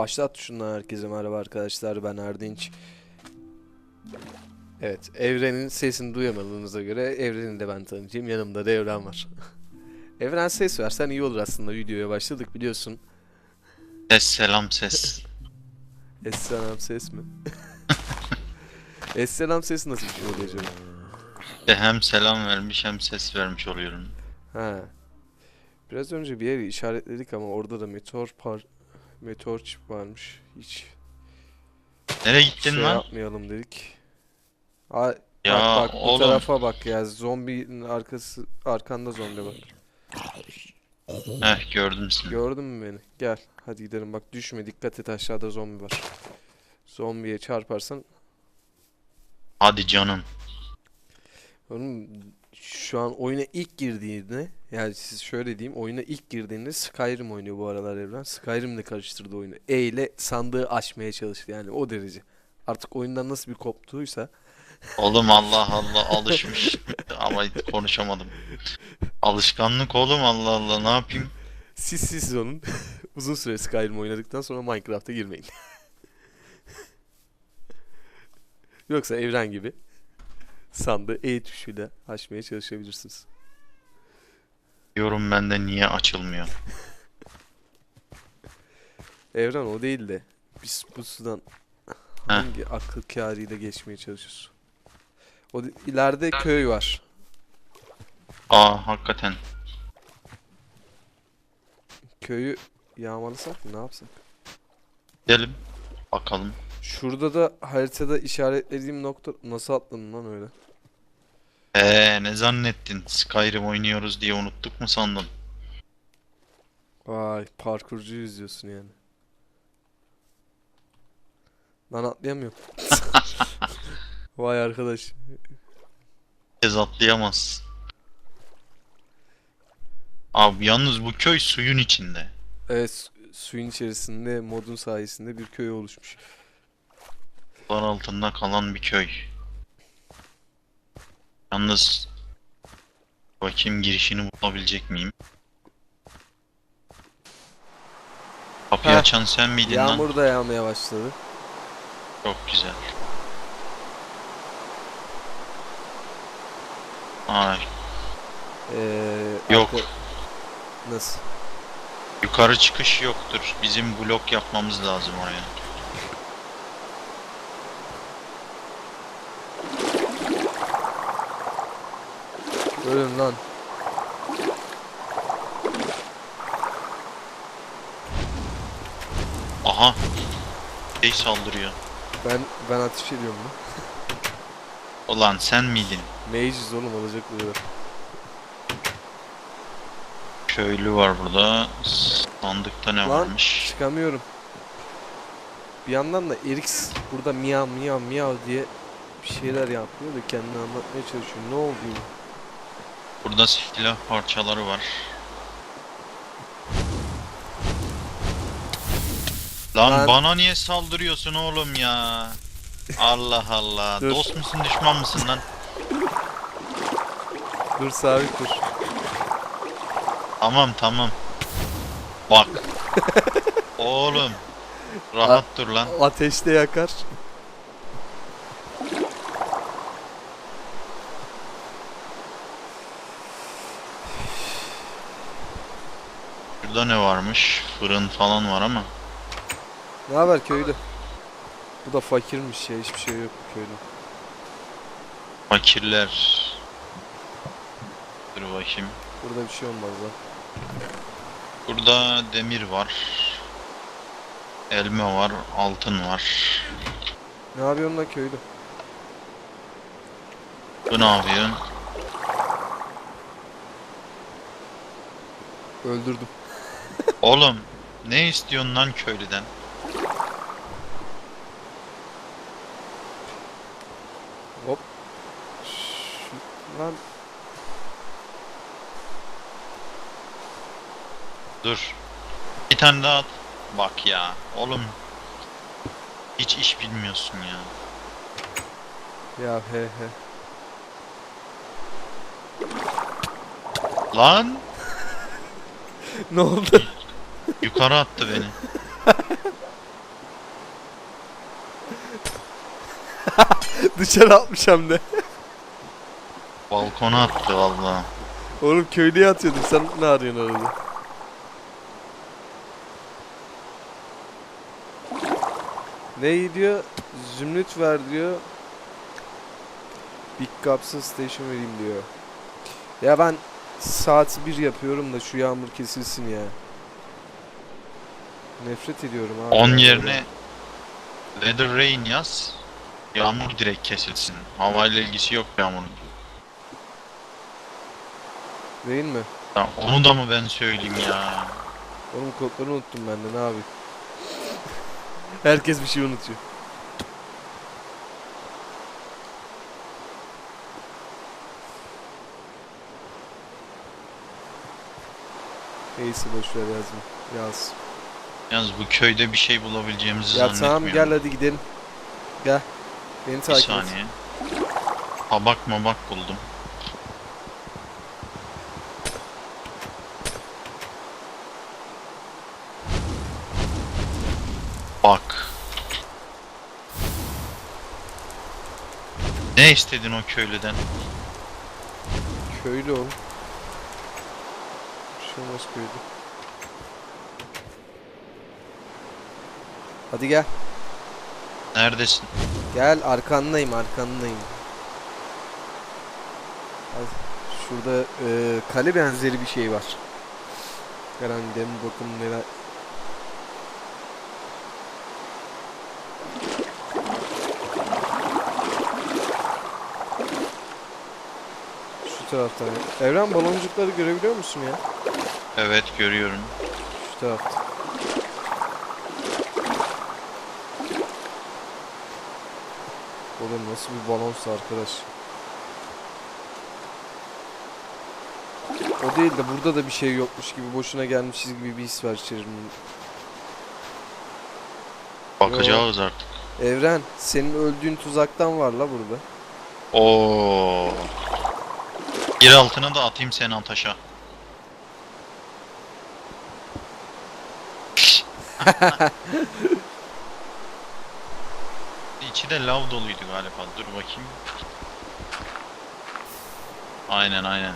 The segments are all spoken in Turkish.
Başlat şundan herkese merhaba arkadaşlar ben Erdinç. Evet Evren'in sesini duyamadığınıza göre Evren'i de ben tanıyacağım. Yanımda da Evren var. Evren ses versen iyi olur aslında videoya başladık biliyorsun. Ses selam ses. Esselam ses mi? Esselam ses nasıl bir şey oluyor acaba? Hem selam vermiş hem ses vermiş oluyorum. Ha. Biraz önce bir yeri işaretledik ama orada da meteor par meteor çip varmış. Hiç Nereye gittin şey lan? yapmayalım dedik. Aa, Ya bak bak bu oğlum. tarafa bak ya zombinin arkası arkanda zombi var. Heh gördüm seni. Gördün mü beni? Gel hadi gidelim bak düşme dikkat et aşağıda zombi var. Zombiye çarparsan Hadi canım. Oğlum şu an oyuna ilk girdiğinde yani siz şöyle diyeyim oyuna ilk girdiğinde Skyrim oynuyor bu aralar Evren. Skyrim'le karıştırdı oyunu. E ile sandığı açmaya çalıştı yani o derece. Artık oyundan nasıl bir koptuysa Oğlum Allah Allah alışmış. Ama konuşamadım. Alışkanlık oğlum Allah Allah ne yapayım? siz siz onun uzun süre Skyrim oynadıktan sonra Minecraft'a girmeyin. Yoksa Evren gibi sandığı E tuşuyla açmaya çalışabilirsiniz. Diyorum bende niye açılmıyor? Evren o değil de biz bu sudan hangi akıl kârıyla geçmeye çalışıyoruz? O de- ileride köy var. Aa hakikaten. Köyü yağmalasak mı ne yapsak? Gidelim. Bakalım. Şurada da haritada işaretlediğim nokta nasıl atladın lan öyle? Eee ne zannettin? Skyrim oynuyoruz diye unuttuk mu sandın? Vay parkurcu izliyorsun yani. Lan atlayamıyorum. Vay arkadaş. Kez atlayamaz. Abi yalnız bu köy suyun içinde. Evet su- suyun içerisinde modun sayesinde bir köy oluşmuş. Sular altında kalan bir köy. Yalnız bakayım girişini bulabilecek miyim? Kapıyı Heh, açan sen miydin lan? Yağmur da yağmaya başladı. Çok güzel. Ay, Ee, Yok. arka- Nasıl? yukarı çıkış yoktur. Bizim blok yapmamız lazım oraya. Ölün lan. Aha. Şey saldırıyor. Ben ben ateş ediyorum lan. Ulan sen miydin? Mage'iz oğlum alacak böyle. Köylü var burada. Sandıkta ne Lan varmış? çıkamıyorum. Bir yandan da Erix burada miyav miyav miyav diye bir şeyler yapıyor da kendini anlatmaya çalışıyor. Ne oldu yine? Burada silah parçaları var. Lan Ben- bana niye saldırıyorsun oğlum ya? Allah Allah. Dur. Dost musun düşman mısın lan? Dur sabit dur. Tamam tamam. Bak. oğlum. Rahat dur lan. Ateşte yakar. Şurada ne varmış? Fırın falan var ama. Ne haber köylü? Bu da fakirmiş ya hiçbir şey yok bu köyde. Fakirler. Dur bakayım. Burada bir şey olmaz lan. Burada demir var. Elma var, altın var. Ne yapıyorsun lan köylü? Bu ne yapıyorsun? Öldürdüm. Oğlum ne istiyorsun lan köylüden? Hop. Şu- Lan Dur. Bir tane daha at. Bak ya. Oğlum. Hiç iş bilmiyorsun ya. ya he he. Lan ne oldu? Yukarı attı beni. Dışarı atmış hem de. Balkona attı valla. Oğlum köylüye atıyordum. Sen ne arıyorsun orada? Ne diyor? Zümrüt ver diyor. Big Caps'ın station vereyim diyor. Ya ben saat 1 yapıyorum da şu yağmur kesilsin ya. Nefret ediyorum abi. 10 ya. yerine Weather Rain yaz. Yağmur direkt kesilsin. Havayla ilgisi yok yağmurun. Değil mi? Ya onu da mı ben söyleyeyim ya? Oğlum kodları unuttum ben de ne yapayım. Herkes bir şey unutuyor. Neyse boşver yazma. Yaz. Yalnız bu köyde bir şey bulabileceğimizi Ya zannetmiyorum. tamam gel hadi gidelim. Gel. Beni Bir takip et. saniye. Tabak mabak buldum. Bak. Ne istedin o köylüden? Köylü. Bir şey olmaz köylü. Hadi gel. Neredesin? Gel arkandayım arkandayım. Şurada e, kale benzeri bir şey var. Hemen gidelim bakalım neler. Şu taraftan. Evren baloncukları görebiliyor musun ya? Evet görüyorum. Şu tarafta. Oğlum nasıl bir balons arkadaş. O değil de burada da bir şey yokmuş gibi boşuna gelmişiz gibi bir his var içeriğinin. Bakacağız artık. Evren senin öldüğün tuzaktan var la burada. Oo. Yer altına da atayım seni ataşa. İçi de lav doluydu galiba. Dur bakayım. Aynen aynen.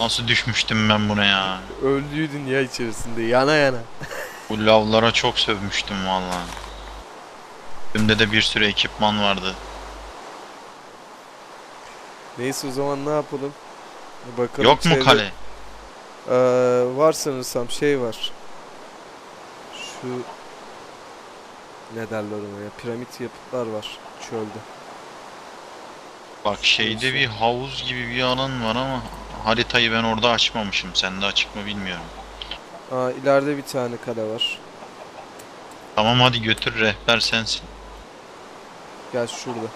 Nasıl düşmüştüm ben buna ya? Öldüydün ya içerisinde yana yana. Bu lavlara çok sövmüştüm vallahi. Üstümde de bir sürü ekipman vardı. Neyse o zaman ne yapalım? Bakalım Yok mu kale? Ee, var sanırsam şey var. Şu ne derler ona ya piramit yapıtlar var çölde. Bak şeyde bir havuz gibi bir alan var ama haritayı ben orada açmamışım. Sende açık mı bilmiyorum. Aa ileride bir tane kale var. Tamam hadi götür rehber sensin. Gel şurada.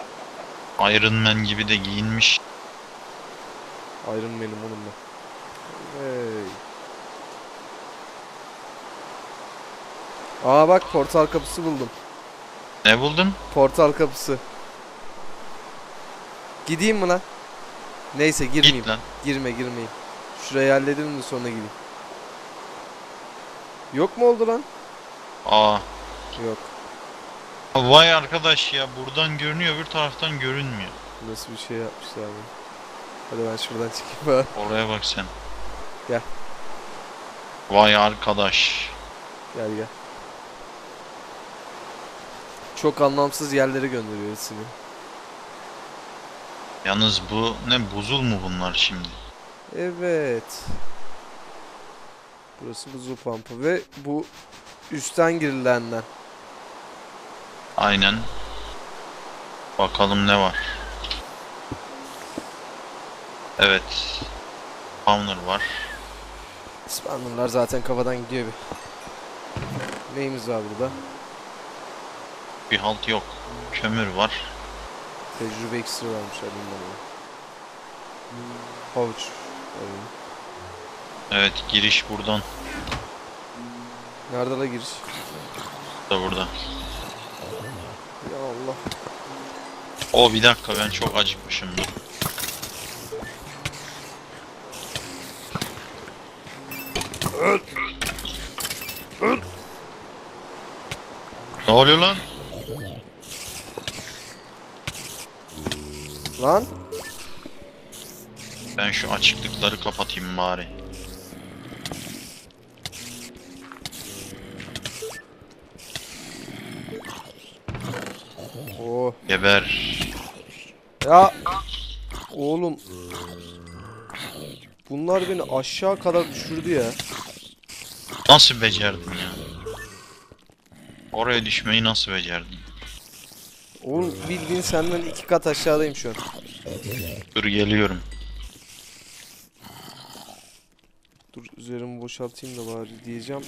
Iron Man gibi de giyinmiş. Iron Man'im oğlum ben. Hey. Aa bak portal kapısı buldum. Ne buldun? Portal kapısı. Gideyim mi lan? Neyse girmeyeyim. Git lan. Girme girmeyeyim. Şurayı halledelim de sonra gideyim. Yok mu oldu lan? Aa. Yok. Vay arkadaş ya buradan görünüyor öbür taraftan görünmüyor. Nasıl bir şey yapmışlar bu? Hadi ben şuradan çıkayım bari. Oraya bak sen. Gel. Vay arkadaş. Gel gel. Çok anlamsız yerlere gönderiyor seni. Yalnız bu ne buzul mu bunlar şimdi? Evet. Burası buzul pampı ve bu üstten girilenden. Aynen. Bakalım ne var. Evet. Spawner var. Spawner'lar zaten kafadan gidiyor bir. Neyimiz var burada? Bir halt yok. Kömür var. Tecrübe iksiri vermiş onu. Havuç. Evet giriş buradan. Nerede la giriş? Da burada. Ya Allah. O bir dakika ben çok acıkmışım. Dur. Ne oluyor lan? Lan Ben şu açıklıkları kapatayım bari. oh Geber. ya oğlum bunlar beni aşağı kadar düşürdü ya. Nasıl becerdin ya? Oraya düşmeyi nasıl becerdin? Oğlum bildiğin senden iki kat aşağıdayım şu an. Dur geliyorum. Dur üzerimi boşaltayım da bari diyeceğim.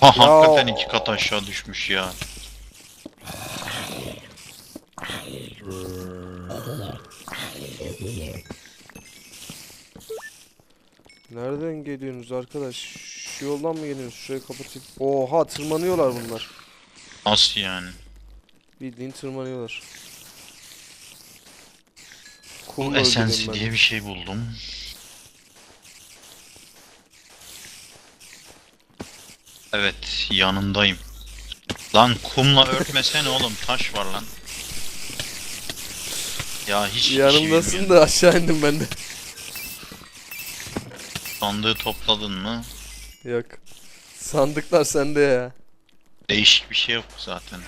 Ha Ya. hakikaten iki kat aşağı düşmüş ya. Nereden geliyorsunuz arkadaş? Şu yoldan mı geliyorsunuz? Şurayı kapatayım. Oha tırmanıyorlar bunlar. Nasıl yani? Bildiğin tırmanıyorlar. Öldürüyorum esensi diye bir şey buldum. Evet yanındayım. Lan kumla örtmesene oğlum taş var lan. Ya hiç işi Yanımdasın da aşağı indim ben de. Sandığı topladın mı? Yok. Sandıklar sende ya. Değişik bir şey yok zaten.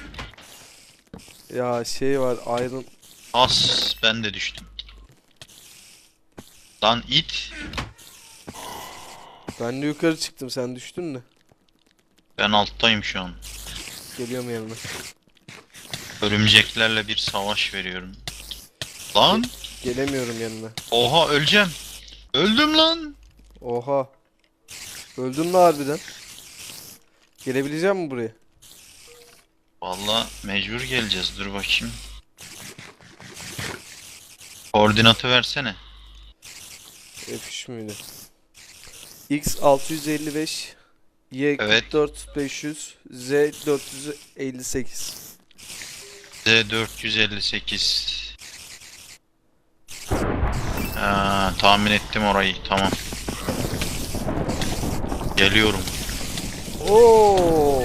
Ya şey var Iron. As ben de düştüm. Lan it. Ben de yukarı çıktım sen düştün mü? Ben alttayım şu an. Geliyorum yanına. Örümceklerle bir savaş veriyorum. Lan. Gelemiyorum yanına. Oha öleceğim. Öldüm lan. Oha. Öldün mü harbiden? Gelebilecek mi buraya? Vallahi mecbur geleceğiz. Dur bakayım. Koordinatı versene. F3 müydü? X 655 Y Evet. 44 500 Z 458 Z458. Ha, tahmin ettim orayı. Tamam. Geliyorum. Oo,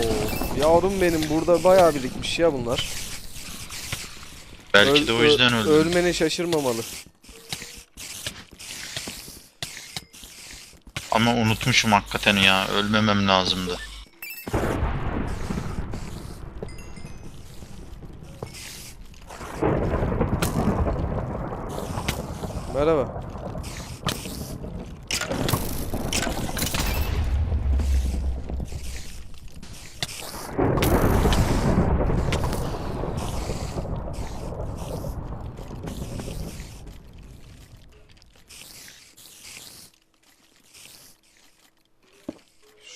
yavrum benim burada bayağı birikmiş ya bunlar. Belki Öl- de o yüzden öldüm. Ölmene şaşırmamalı. Ama unutmuşum hakikaten ya. Ölmemem lazımdı. Merhaba.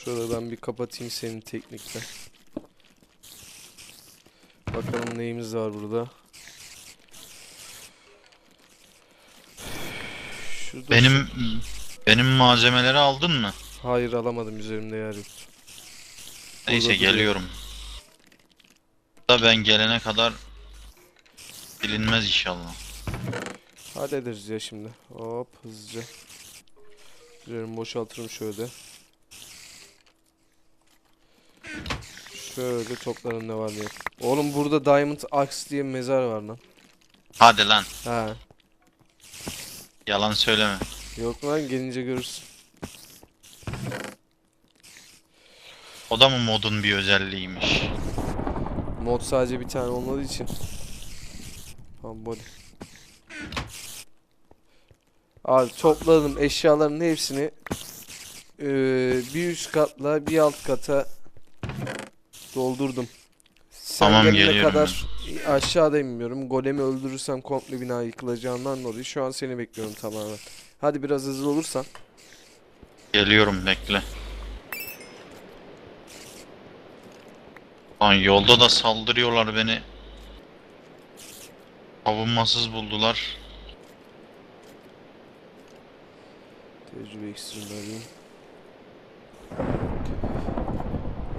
Şurada ben bir kapatayım senin teknikle. Bakalım neyimiz var burada. Şurada Benim benim malzemeleri aldın mı? Hayır alamadım üzerimde yer yoktu. Neyse Burada geliyorum. Da ben gelene kadar bilinmez inşallah. Hallederiz ya şimdi. Hop hızlıca. Üzerimi boşaltırım şöyle. Şöyle toplarım ne var diye. Oğlum burada Diamond Axe diye mezar var lan. Hadi lan. Ha. Yalan söyleme. Yok lan gelince görürsün. O da mı modun bir özelliğiymiş? Mod sadece bir tane olmadığı için. Tamam body. Abi topladım eşyaların hepsini eee, bir üst katla bir alt kata doldurdum. Sen Tamam, gelene geliyorum kadar aşağıda inmiyorum. Golemi öldürürsem komple bina yıkılacağından dolayı şu an seni bekliyorum tamamen. Hadi biraz hızlı olursan. Geliyorum bekle. Lan yolda da saldırıyorlar beni. Savunmasız buldular. Tecrübe alayım.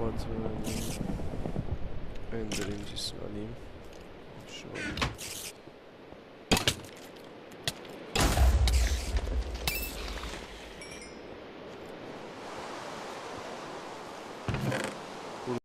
Water alayım. Ender incisini alayım. Şunu alayım.